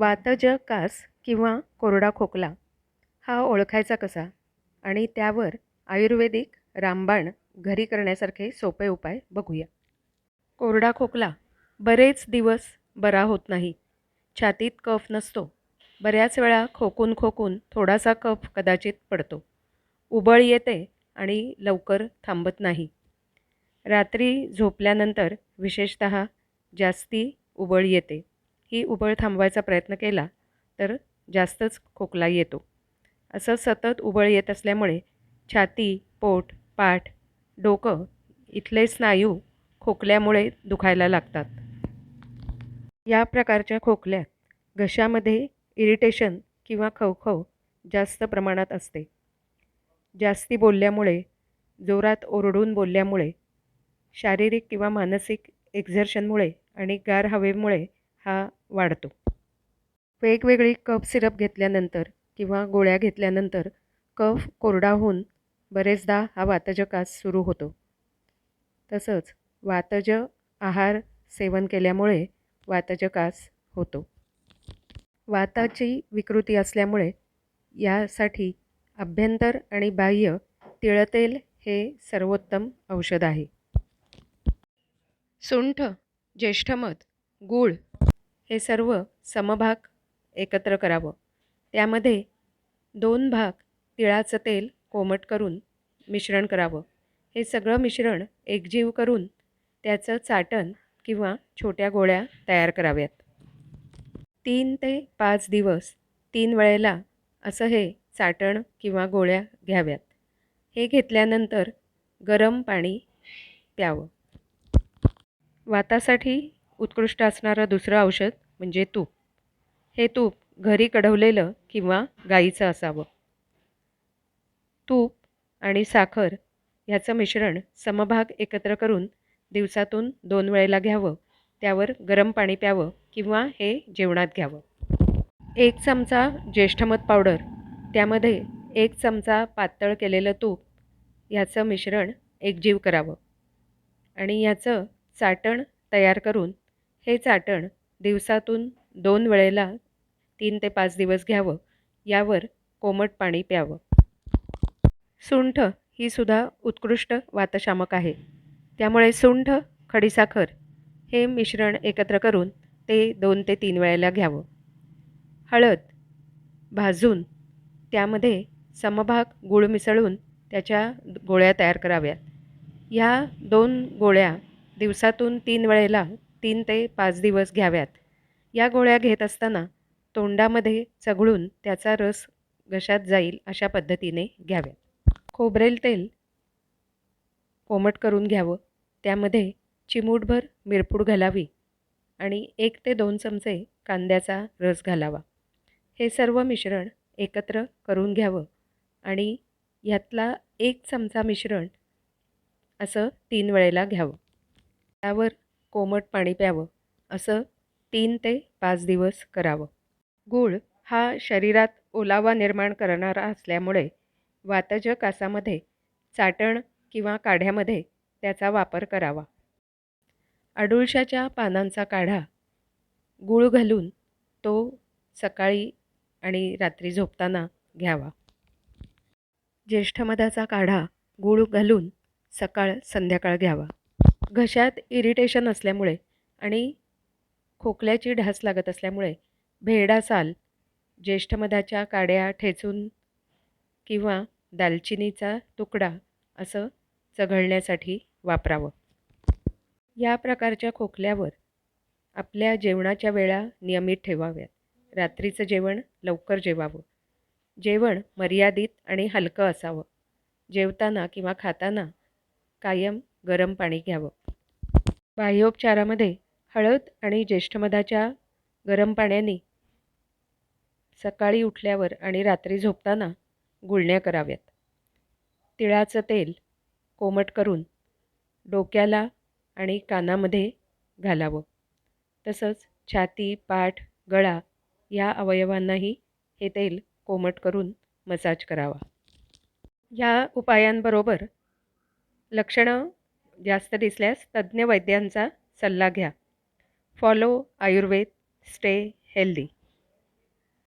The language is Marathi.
वातज कास किंवा कोरडा खोकला हा ओळखायचा कसा? आणि त्यावर आयुर्वेदिक रामबाण घरी करण्यासारखे सोपे उपाय बघूया. कोरडा खोकला बरेच दिवस बरा होत नाही. छातीत कफ नसतो. बऱ्याच वेळा खोकून खोकून थोडासा कफ कदाचित पडतो. उबळ येते आणि लवकर थांबत नाही. रात्री झोपल्यानंतर विशेषत जास्ती उबळ येते. ही उबळ थांबवायचा प्रयत्न केला तर जास्तच खोकला येतो. असं सतत उबळ येत असल्यामुळे छाती पोट पाठ डोकं इथले स्नायू खोकल्यामुळे दुखायला लागतात. या प्रकारच्या खोकल्यात घशामध्ये इरिटेशन किंवा खवखव जास्त प्रमाणात असते. जास्ती बोलल्यामुळे जोरात ओरडून बोलल्यामुळे शारीरिक किंवा मानसिक एक्झर्शनमुळे आणि गार हवेमुळे हा वाढतो. वेगवेगळी कफ सिरप घेतल्यानंतर किंवा गोळ्या घेतल्यानंतर कफ कोरडा होऊन बरेचदा हा वातजकास सुरू होतो. तसंच वातज आहार सेवन केल्यामुळे वातजकास होतो. वाताची विकृती असल्यामुळे यासाठी अभ्यंतर आणि बाह्य तिळतेल हे सर्वोत्तम औषध आहे. सुंठ ज्येष्ठमध गूळ हे सर्व समभाग एकत्र करावं. त्यामध्ये दोन भाग तिळाचं तेल कोमट करून मिश्रण करावं. हे सगळं मिश्रण एकजीव करून त्याचं चाटण किंवा छोट्या गोळ्या तयार कराव्यात. तीन ते पाच दिवस तीन वेळेला असं हे चाटण किंवा गोळ्या घ्याव्यात. हे घेतल्यानंतर गरम पाणी प्यावं. वातासाठी उत्कृष्ट असणारं दुसरं औषध म्हणजे तूप. हे तूप घरी कढवलेलं किंवा गाईचं असावं. तूप आणि साखर ह्याचं मिश्रण समभाग एकत्र करून दिवसातून दोन वेळेला घ्यावं. त्यावर गरम पाणी प्यावं किंवा हे जेवणात घ्यावं. एक चमचा ज्येष्ठमध पावडर. त्यामध्ये एक चमचा पातळ केलेलं तूप ह्याचं मिश्रण एकजीव करावं. आणि ह्याचं चाटण तयार करून हे चाटण दिवसातून दोन वेळेला तीन ते पाच दिवस घ्यावं यावर कोमट पाणी प्यावं. सुंठ ही सुद्धा उत्कृष्ट वातशामक आहे. त्यामुळे सुंठ खडीसाखर हे मिश्रण एकत्र करून ते दोन ते तीन वेळेला घ्यावं. हळद भाजून त्यामध्ये समभाग गूळ मिसळून त्याच्या गोळ्या तयार कराव्यात. ह्या दोन गोळ्या दिवसातून तीन वेळेला तीन ते पाच दिवस घ्याव्यात. या गोळ्या घेत असताना तोंडामध्ये चघळून त्याचा रस घशात जाईल अशा पद्धतीने घ्याव्यात. खोबरेल तेल कोमट करून घ्यावं. त्यामध्ये चिमूटभर मिरपूड घालावी आणि एक ते दोन चमचे कांद्याचा रस घालावा. हे सर्व मिश्रण एकत्र करून घ्यावं आणि ह्यातला एक चमचा मिश्रण असं तीन वेळेला घ्यावं. त्यावर कोमट पाणी प्यावं असं तीन ते पाच दिवस करावं. गूळ हा शरीरात ओलावा निर्माण करणारा असल्यामुळे वातज कासामध्ये चाटण किंवा काढ्यामध्ये त्याचा वापर करावा. अडुळशाच्या पानांचा काढा गूळ घालून तो सकाळी आणि रात्री झोपताना घ्यावा. ज्येष्ठमधाचा काढा गूळ घालून सकाळ संध्याकाळ घ्यावा. घशात इरिटेशन असल्यामुळे आणि खोकल्याची ढास लागत असल्यामुळे भेडासाल ज्येष्ठमधाच्या काड्या ठेचून किंवा दालचिनीचा तुकडा असं चघळण्यासाठी वापरावं. या प्रकारच्या खोकल्यावर आपल्या जेवणाच्या वेळा नियमित ठेवाव्यात. रात्रीचं जेवण लवकर जेवावं. जेवण मर्यादित आणि हलकं असावं. जेवताना किंवा खाताना कायम गरम पाणी घ्यावं. बाह्योपचारामध्ये हळद आणि ज्येष्ठमधाच्या गरम पाण्याने सकाळी उठल्यावर आणि रात्री झोपताना गुळण्या कराव्यात. तिळाचं तेल कोमट करून डोक्याला आणि कानामध्ये घालावं. तसंच छाती पाठ गळा या अवयवांनाही हे तेल कोमट करून मसाज करावा. या उपायांबरोबर लक्षणं जास्त दिसल्यास तज्ज्ञ वैद्यांचा सल्ला घ्या. Follow Ayurveda stay healthy.